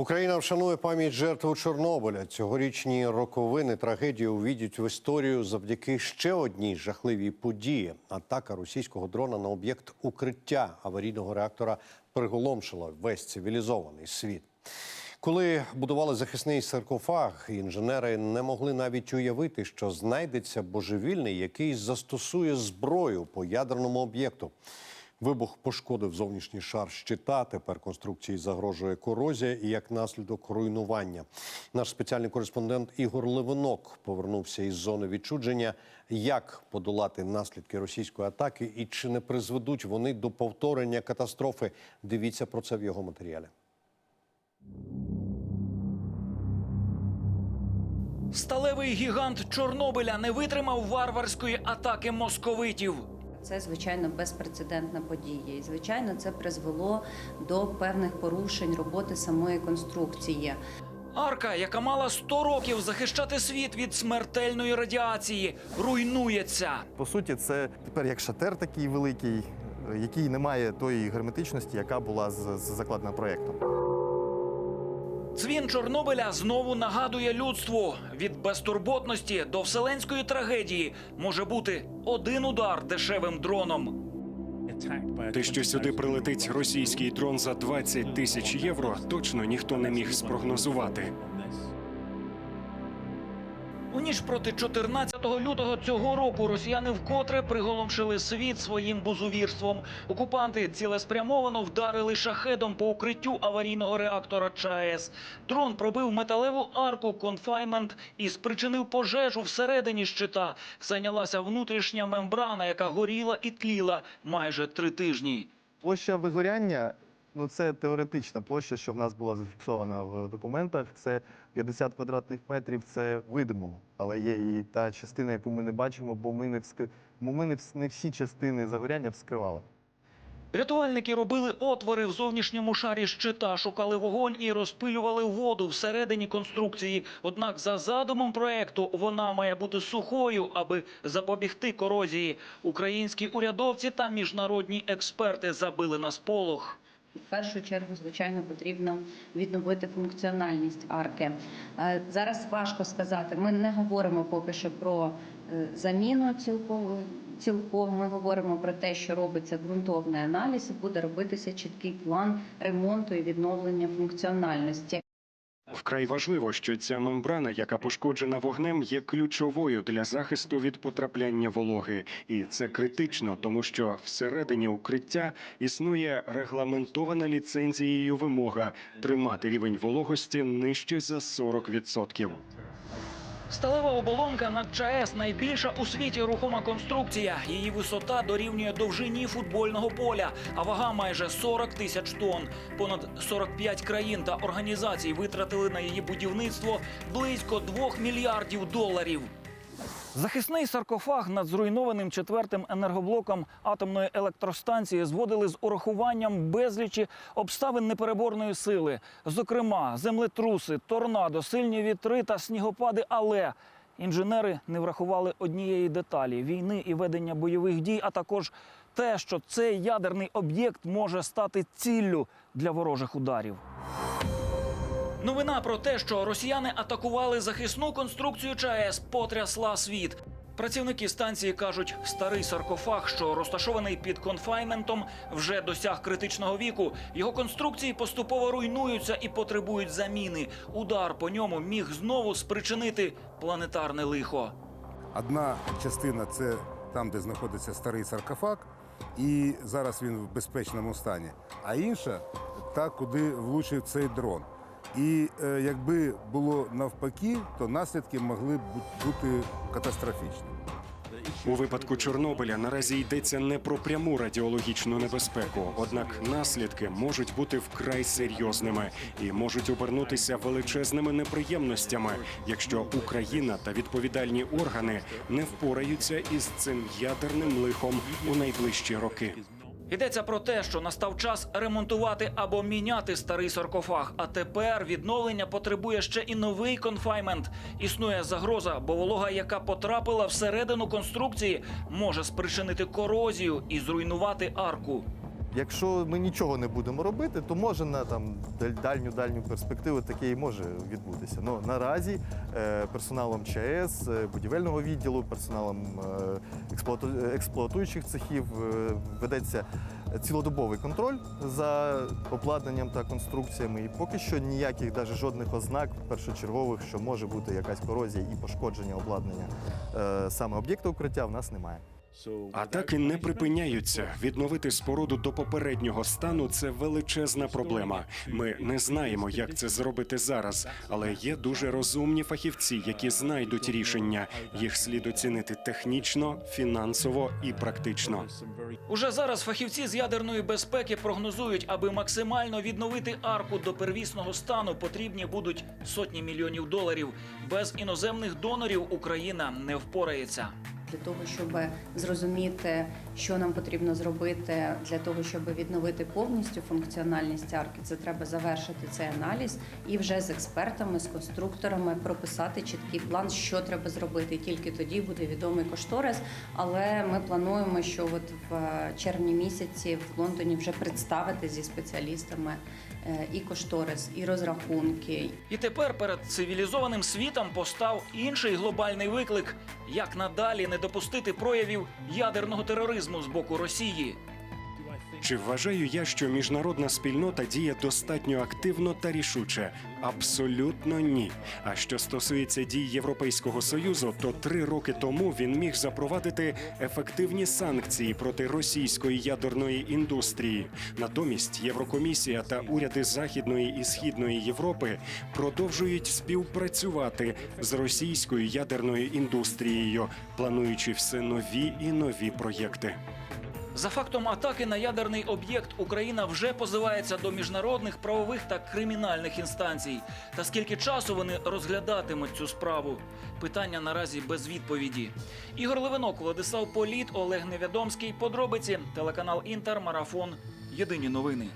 Україна вшанує пам'ять жертв Чорнобиля. Цьогорічні роковини трагедії увійдуть в історію завдяки ще одній жахливій події. Атака російського дрона на об'єкт укриття аварійного реактора приголомшила весь цивілізований світ. Коли будували захисний саркофаг, інженери не могли навіть уявити, що знайдеться божевільний, який застосує зброю по ядерному об'єкту. Вибух пошкодив зовнішній шар щита. Тепер конструкції загрожує корозія і як наслідок руйнування. Наш спеціальний кореспондент Ігор Левинок повернувся із зони відчудження. Як подолати наслідки російської атаки і чи не призведуть вони до повторення катастрофи? Дивіться про це в його матеріалі. Сталевий гігант Чорнобиля не витримав варварської атаки московитів. Це звичайно безпрецедентна подія, і звичайно, це призвело до певних порушень роботи самої конструкції. Арка, яка мала 100 років захищати світ від смертельної радіації, руйнується. По суті, це тепер як шатер такий великий, який не має тої герметичності, яка була з- з- закладена проєктом. Дзвін Чорнобиля знову нагадує людству від безтурботності до вселенської трагедії може бути один удар дешевим дроном. Те, що сюди прилетить російський дрон за 20 тисяч євро, точно ніхто не міг спрогнозувати. У ніч проти 14 лютого цього року росіяни вкотре приголомшили світ своїм бузувірством. Окупанти цілеспрямовано вдарили шахедом по укриттю аварійного реактора ЧАЕС. Дрон пробив металеву арку конфаймент і спричинив пожежу всередині щита. Зайнялася внутрішня мембрана, яка горіла і тліла майже три тижні. Площа вигоряння ну це теоретична площа, що в нас була зафіксована в документах. Це 50 квадратних метрів. Це видимо, але є і та частина, яку ми не бачимо, бо ми не вскри... бо ми не, вс- не всі частини загоряння вскривали. Рятувальники робили отвори в зовнішньому шарі щита, шукали вогонь і розпилювали воду всередині конструкції. Однак, за задумом проекту, вона має бути сухою, аби запобігти корозії. Українські урядовці та міжнародні експерти забили на сполох. В першу чергу, звичайно, потрібно відновити функціональність арки. Е, Зараз важко сказати. Ми не говоримо поки що про е, заміну цілкову. Цілком ми говоримо про те, що робиться ґрунтовний аналіз, і буде робитися чіткий план ремонту і відновлення функціональності. Вкрай важливо, що ця мембрана, яка пошкоджена вогнем, є ключовою для захисту від потрапляння вологи, і це критично, тому що всередині укриття існує регламентована ліцензією вимога тримати рівень вологості нижче за 40%. Сталева оболонка на ЧАЕС найбільша у світі рухома конструкція. Її висота дорівнює довжині футбольного поля, а вага майже 40 тисяч тонн. Понад 45 країн та організацій витратили на її будівництво близько 2 мільярдів доларів. Захисний саркофаг над зруйнованим четвертим енергоблоком атомної електростанції зводили з урахуванням безлічі обставин непереборної сили, зокрема землетруси, торнадо, сильні вітри та снігопади. Але інженери не врахували однієї деталі війни і ведення бойових дій, а також те, що цей ядерний об'єкт може стати ціллю для ворожих ударів. Новина про те, що росіяни атакували захисну конструкцію ЧАЕС, потрясла світ. Працівники станції кажуть, старий саркофаг, що розташований під конфайментом, вже досяг критичного віку. Його конструкції поступово руйнуються і потребують заміни. Удар по ньому міг знову спричинити планетарне лихо. Одна частина це там, де знаходиться старий саркофаг, і зараз він в безпечному стані. А інша та, куди влучив цей дрон. І е, якби було навпаки, то наслідки могли б бути катастрофічні. У випадку Чорнобиля наразі йдеться не про пряму радіологічну небезпеку, однак наслідки можуть бути вкрай серйозними і можуть обернутися величезними неприємностями, якщо Україна та відповідальні органи не впораються із цим ядерним лихом у найближчі роки. Йдеться про те, що настав час ремонтувати або міняти старий саркофаг. А тепер відновлення потребує ще і новий конфаймент. Існує загроза, бо волога, яка потрапила всередину конструкції, може спричинити корозію і зруйнувати арку. Якщо ми нічого не будемо робити, то може на там даль- дальню дальню перспективу таке і може відбутися. Ну наразі е, персоналом ЧАЕС, е, будівельного відділу, персоналом е, експлуатуючих цехів ведеться цілодобовий контроль за обладнанням та конструкціями. І поки що ніяких навіть жодних ознак першочергових, що може бути якась корозія і пошкодження обладнання саме об'єкта укриття, в нас немає. Атаки не припиняються. Відновити споруду до попереднього стану це величезна проблема. Ми не знаємо, як це зробити зараз, але є дуже розумні фахівці, які знайдуть рішення. Їх слід оцінити технічно, фінансово і практично. Уже зараз фахівці з ядерної безпеки прогнозують, аби максимально відновити арку до первісного стану, потрібні будуть сотні мільйонів доларів. Без іноземних донорів Україна не впорається. Для того, щоб зрозуміти, що нам потрібно зробити для того, щоб відновити повністю функціональність арки, це треба завершити цей аналіз і вже з експертами, з конструкторами прописати чіткий план, що треба зробити. Тільки тоді буде відомий кошторис. Але ми плануємо, що от в е, червні місяці в Лондоні вже представити зі спеціалістами е, і кошторис, і розрахунки, І тепер перед цивілізованим світом постав інший глобальний виклик: як надалі не допустити проявів ядерного тероризму з боку Росії. Чи вважаю я, що міжнародна спільнота діє достатньо активно та рішуче? Абсолютно ні. А що стосується дій Європейського союзу, то три роки тому він міг запровадити ефективні санкції проти російської ядерної індустрії. Натомість Єврокомісія та уряди Західної і Східної Європи продовжують співпрацювати з російською ядерною індустрією, плануючи все нові і нові проєкти. За фактом атаки на ядерний об'єкт Україна вже позивається до міжнародних правових та кримінальних інстанцій. Та скільки часу вони розглядатимуть цю справу? Питання наразі без відповіді. Ігор Левинок, Владислав Політ, Олег Невідомський. Подробиці телеканал Інтер, Марафон. Єдині новини.